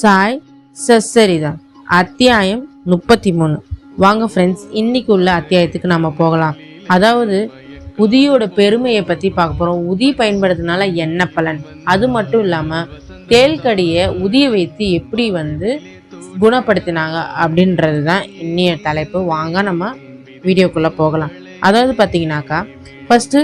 சாய் சச்சரிதம் அத்தியாயம் முப்பத்தி மூணு வாங்க ஃப்ரெண்ட்ஸ் இன்னைக்கு உள்ள அத்தியாயத்துக்கு நம்ம போகலாம். அதாவது உதியோட பெருமையை பற்றி பார்க்க போகிறோம் உதி பயன்படுத்தினால என்ன பலன்? அது மட்டும் இல்லாமல் தேல்கடியை உதிய வைத்து எப்படி வந்து குணப்படுத்தினாங்க அப்படின்றது தான் இன்னைய தலைப்பு. வாங்க நம்ம வீடியோக்குள்ளே போகலாம். அதாவது பார்த்தீங்கன்னாக்கா ஃபஸ்ட்டு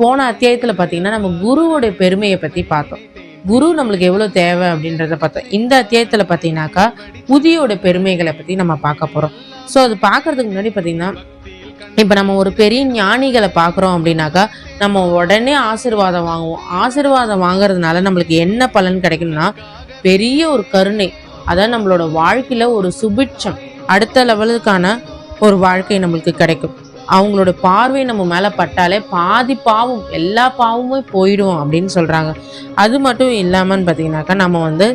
போன அத்தியாயத்தில் பார்த்தீங்கன்னா நம்ம குருவோட பெருமையை பற்றி பார்த்தோம். குரு நம்மளுக்கு எவ்வளோ தேவை அப்படின்றத பார்த்தோம் இந்த அத்தியாயத்தில் பார்த்தீங்கன்னாக்கா புதியோட பெருமைகளை பற்றி நம்ம பார்க்க போகிறோம் ஸோ அது பார்க்கறதுக்கு முன்னாடி பார்த்தீங்கன்னா இப்போ நம்ம ஒரு பெரிய ஞானிகளை பார்க்குறோம் அப்படின்னாக்கா நம்ம உடனே ஆசீர்வாதம் வாங்குவோம். ஆசீர்வாதம் வாங்குறதுனால நம்மளுக்கு என்ன பலன் கிடைக்கும்னா பெரிய ஒரு கருணை அதான் நம்மளோட வாழ்க்கையில் ஒரு சுபிட்சம் அடுத்த லெவலுக்கான ஒரு வாழ்க்கை நம்மளுக்கு கிடைக்கும். அவங்களோட பார்வை நம்ம மேலே பட்டாலே பாதி பாவம் எல்லா பாவமுமே போயிடும் அப்படின்னு சொல்கிறாங்க அது மட்டும் இல்லாமல் பார்த்தீங்கன்னாக்கா நம்ம வந்து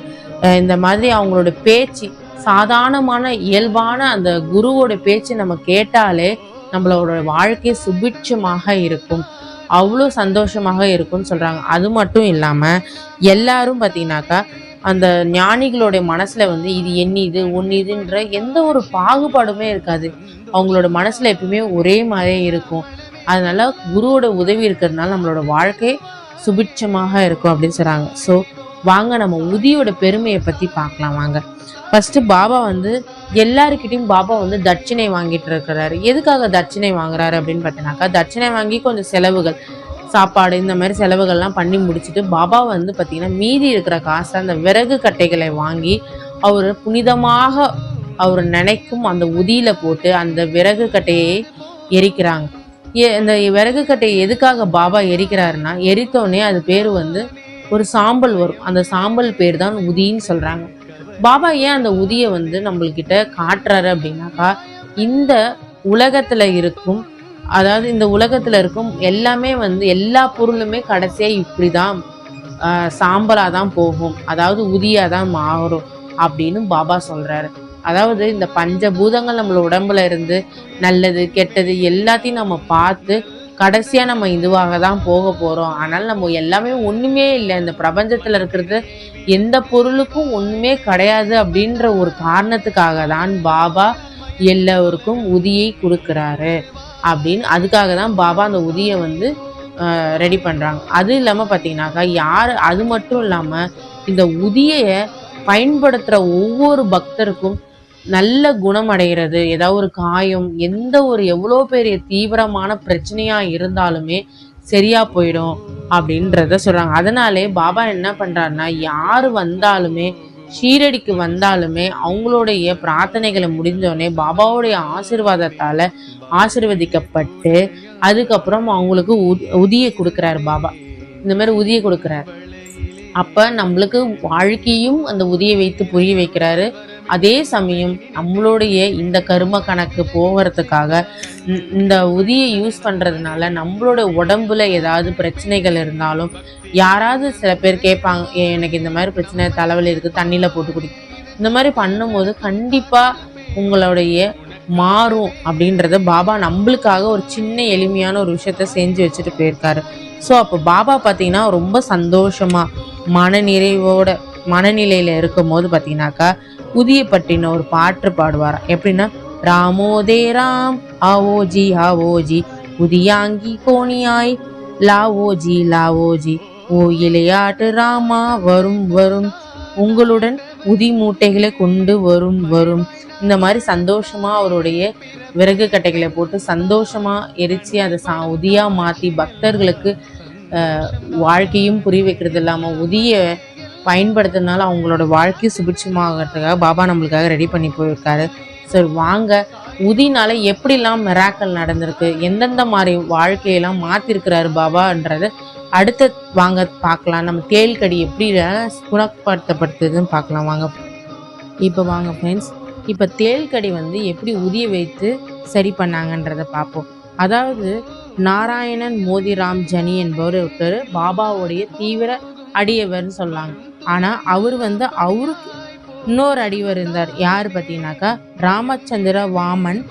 இந்த மாதிரி அவங்களோட பேச்சு சாதாரணமான இயல்பான அந்த குருவோட பேச்சு நம்ம கேட்டாலே நம்மளோட வாழ்க்கை சுபிட்சமாக இருக்கும். அவ்வளோ சந்தோஷமாக இருக்கும்னு சொல்கிறாங்க அது மட்டும் இல்லாமல் எல்லாரும் பார்த்தீங்கன்னாக்கா அந்த ஞானிகளுடைய மனசில் வந்து இது என்ன இது ஒன்று இதுன்ற எந்த ஒரு பாகுபாடுமே இருக்காது. அவங்களோட மனசில் எப்பவுமே ஒரே மாதிரியே இருக்கும். அதனால குருவோட உதவி இருக்கிறதுனால நம்மளோட வாழ்க்கை சுபிட்சமாக இருக்கும் அப்படின்னு சொல்கிறாங்க ஸோ வாங்க நம்ம உதியோட பெருமையை பற்றி பார்க்கலாம் வாங்க. ஃபஸ்ட்டு பாபா வந்து எல்லாருக்கிட்டையும் பாபா வந்து தட்சிணை வாங்கிட்டு இருக்கிறாரு. எதுக்காக தட்சிணை வாங்குறாரு அப்படின்னு பார்த்தீங்கன்னாக்கா தட்சிணை வாங்கி கொஞ்சம் செலவுகள் சாப்பாடு இந்த மாதிரி செலவுகள்லாம் பண்ணி முடிச்சுட்டு பாபா வந்து பார்த்திங்கன்னா மீதி இருக்கிற காசை அந்த விறகு கட்டைகளை வாங்கி அவர் புனிதமாக அவர் நினைக்கும் அந்த உதியில போட்டு அந்த விறகு கட்டையை எரிக்கிறாங்க. ஏ இந்த விறகு கட்டையை எதுக்காக பாபா எரிக்கிறாருன்னா எரித்தோடனே அது பேர் வந்து ஒரு சாம்பல் வரும். அந்த சாம்பல் பேர் தான் உதின்னு சொல்றாங்க. பாபா ஏன் அந்த உதியை வந்து நம்மள்கிட்ட காட்டுறாரு அப்படின்னாக்கா இந்த உலகத்துல இருக்கும் அதாவது இந்த உலகத்துல இருக்கும் எல்லாமே வந்து எல்லா பொருளுமே கடைசியா இப்படிதான் தான் சாம்பலா தான் போகும். அதாவது உதியாக தான் மாறும் அப்படின்னு பாபா சொல்றாரு. அதாவது இந்த பஞ்சபூதங்கள் நம்மள உடம்புல இருந்து நல்லது கெட்டது எல்லாத்தையும் நம்ம பார்த்து கடைசியாக நம்ம இதுவாக தான் போக போகிறோம் ஆனால் நம்ம எல்லாமே ஒன்றுமே இல்லை. இந்த பிரபஞ்சத்தில் இருக்கிறது எந்த பொருளுக்கும் ஒன்றுமே கிடையாது அப்படின்ற ஒரு காரணத்துக்காக தான் பாபா எல்லோருக்கும் உதியை கொடுக்குறாரு அப்படின்னு அதுக்காக தான் பாபா அந்த உதியை வந்து ரெடி பண்ணுறாங்க அது இல்லாமல் பார்த்தீங்கன்னாக்கா யார் அது மட்டும் இல்லாமல் இந்த உதியை பயன்படுத்துகிற ஒவ்வொரு பக்தருக்கும் நல்ல குணம் அடைகிறது ஏதாவது ஒரு காயம் எந்த ஒரு எவ்வளோ பெரிய தீவிரமான பிரச்சனையாக இருந்தாலுமே சரியா போயிடும் அப்படின்றத சொல்கிறாங்க அதனாலே பாபா என்ன பண்ணுறாருன்னா யார் வந்தாலுமே ஷீரடிக்கு வந்தாலுமே அவங்களுடைய பிரார்த்தனைகளை முடிஞ்சோடனே பாபாவுடைய ஆசிர்வாதத்தால் ஆசிர்வதிக்கப்பட்டு அதுக்கப்புறம் அவங்களுக்கு உதி உதியை கொடுக்குறாரு பாபா. இந்த மாதிரி உதியை கொடுக்குறாரு. அப்போ நம்மளுக்கு வாழ்க்கையும் அந்த உதியை வைத்து புரிய வைக்கிறாரு. அதே சமயம் நம்மளுடைய இந்த கரும கணக்கு போகிறதுக்காக இந்த- உதியை யூஸ் பண்ணுறதுனால நம்மளோட உடம்புல ஏதாவது பிரச்சனைகள் இருந்தாலும் யாராவது சில பேர் கேட்பாங்க "ஏ, எனக்கு இந்த மாதிரி பிரச்சனை தலைவலி இருக்குது தண்ணியில் போட்டு குடி. இந்த மாதிரி பண்ணும்போது கண்டிப்பாக உங்களுடைய மாறும் அப்படின்றத பாபா நம்மளுக்காக ஒரு சின்ன எளிமையான ஒரு விஷயத்த செஞ்சு வச்சுட்டு போயிருக்காரு. ஸோ அப்போ பாபா பார்த்தீங்கன்னா ரொம்ப சந்தோஷமாக மன நிறைவோட மனநிலையில் இருக்கும் போது பார்த்தீங்கன்னாக்கா புதிய பட்டின ஒரு பாட்டு பாடுவாராம் எப்படின்னா ராமோதே ராம் ஆவோஜி ஆவோஜி புதியாங்கி கோணியாய் லாவோஜி லாவோஜி ஓ இளையாட்டு ராமா வரும் வரும் உங்களுடன் உதி மூட்டைகளை கொண்டு வரும் வரும். இந்த மாதிரி சந்தோஷமா அவருடைய விறகு கட்டைகளை போட்டு சந்தோஷமா எரிச்சு அதை சா உதியா மாத்தி பக்தர்களுக்கு வாழ்க்கையும் புரிய வைக்கிறது இல்லாம உதிய பயன்படுத்துறதுனால அவங்களோட வாழ்க்கை சுபிட்சமாகறதுக்காக பாபா நம்மளுக்காக ரெடி பண்ணி போயிருக்காரு. சரி வாங்க உதினால எப்படிலாம் மிராக்கள் நடந்திருக்கு எந்தெந்த மாதிரி வாழ்க்கையெல்லாம் மாத்திருக்கிறாரு பாபான்றது அடுத்த வாங்க பார்க்கலாம். நம்ம தேல்கடி எப்படி குணப்படுத்தப்படுத்துதுன்னு பார்க்கலாம். வாங்க. இப்போ வாங்க ஃப்ரெண்ட்ஸ் இப்போ தேல்கடி வந்து எப்படி உதிய வைத்து சரி பண்ணாங்கன்றதை பார்ப்போம். அதாவது நாராயணன் மோதிராம் ஜனி என்பவர் ஒருத்தர் பாபாவுடைய தீவிர அடியவர்னு சொல்லாங்க. ஆனால் அவர் வந்து அவருக்கு இன்னொரு அடிவர் இருந்தார். யார் பார்த்தீங்கன்னாக்கா? ராமச்சந்திர வாமன்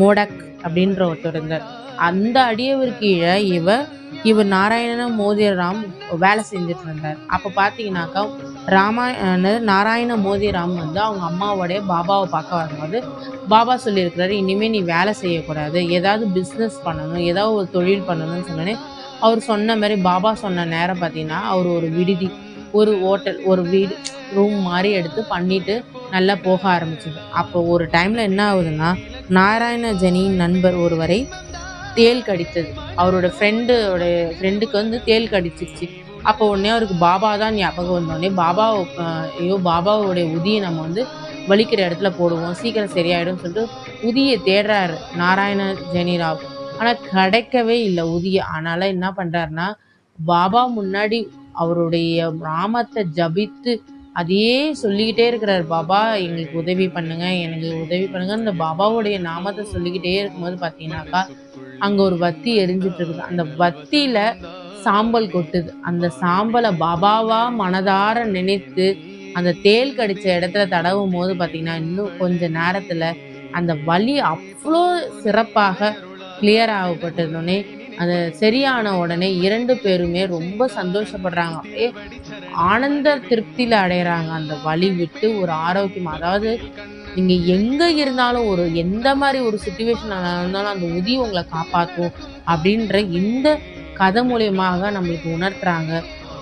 மோடக் அப்படின்ற ஒருத்தர் இருந்தார். அந்த அடியவர் கீழே இவர் இவர் நாராயண மோதிராம் வேலை செஞ்சுட்டு இருந்தார். அப்போ பார்த்தீங்கன்னாக்கா ராமா நாராயண மோதிராம் வந்து அவங்க அம்மாவோடைய பாபாவை பார்க்க வரும்போது பாபா சொல்லியிருக்கிறாரு இனிமேல் நீ வேலை செய்யக்கூடாது. ஏதாவது பிஸ்னஸ் பண்ணணும் ஏதாவது ஒரு தொழில் பண்ணணும்னு சொன்னோன்னே அவர் சொன்ன மாதிரி பாபா சொன்ன நேரம் பார்த்தீங்கன்னா அவர் ஒரு விடுதி. ஒரு ஹோட்டல் ஒரு வீடு ரூம் மாதிரி எடுத்து பண்ணிட்டு நல்லா போக ஆரம்பிச்சது. அப்போ ஒரு டைமில் என்ன ஆகுதுன்னா நாராயண ஜனியின் நண்பர் ஒருவரை தேள் கடித்தது. அவரோட ஃப்ரெண்டோட ஃப்ரெண்டுக்கு வந்து தேள் கடிச்சிச்சு அப்போ உடனே அவருக்கு பாபா தான் ஞாபகம் வந்தோடனே பாபா ஐயோ பாபாவோடைய உதியை நம்ம வந்து வலிக்கிற இடத்துல போடுவோம் சீக்கிரம் சரியாயிடும் சொல்லிட்டு உதியை தேடுறாரு நாராயண ஜெனிராவ் ஆனால் கிடைக்கவே இல்லை உதியை. அதனால் என்ன பண்ணுறாருன்னா பாபா முன்னாடி அவருடைய நாமத்தை ஜபித்து அதையே சொல்லிக்கிட்டே இருக்கிறார். பாபா எங்களுக்கு உதவி பண்ணுங்க எனக்கு உதவி பண்ணுங்க. அந்த பாபாவுடைய நாமத்தை சொல்லிக்கிட்டே இருக்கும்போது பார்த்தீங்கன்னாக்கா அங்கே ஒரு வத்தி எரிஞ்சிட்டு இருக்குது. அந்த வத்தியில சாம்பல் கொட்டுது. அந்த சாம்பலை பாபாவா மனதார நினைத்து அந்த தேள் கடிச்ச இடத்துல தடவும் போது பார்த்தீங்கன்னா இன்னும் கொஞ்ச நேரத்தில் அந்த வலி அவ்வளோ சிறப்பாக கிளியர் ஆகப்பட்டதுன்னே அது சரியான உடனே இரண்டு பேருமே ரொம்ப சந்தோஷப்படுறாங்க. அப்படியே ஆனந்த திருப்தியில் அடையிறாங்க. அந்த வழி விட்டு ஒரு ஆரோக்கியம். அதாவது நீங்கள் எங்கே இருந்தாலும் ஒரு எந்த மாதிரி ஒரு சுச்சுவேஷன் இருந்தாலும் அந்த உதி உங்களை காப்பாற்றும் அப்படின்ற இந்த கதை மூலியமாக நம்மளுக்கு உணர்த்துறாங்க.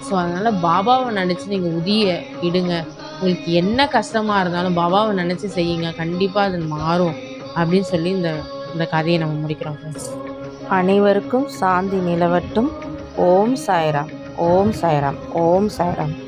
ஸோ அதனால் பாபாவை நினச்சி நீங்கள் உதியை இடுங்க உங்களுக்கு என்ன கஷ்டமாக இருந்தாலும் பாபாவை நினச்சி செய்யுங்க. கண்டிப்பாக அது மாறும் அப்படின்னு சொல்லி இந்த இந்த கதையை நம்ம முடிக்கிறோம் ஃப்ரெண்ட்ஸ் அனைவருக்கும் சாந்தி நிலவட்டும். ஓம் சாய்ராம் ஓம் சாய்ராம் ஓம் சாய்ராம்.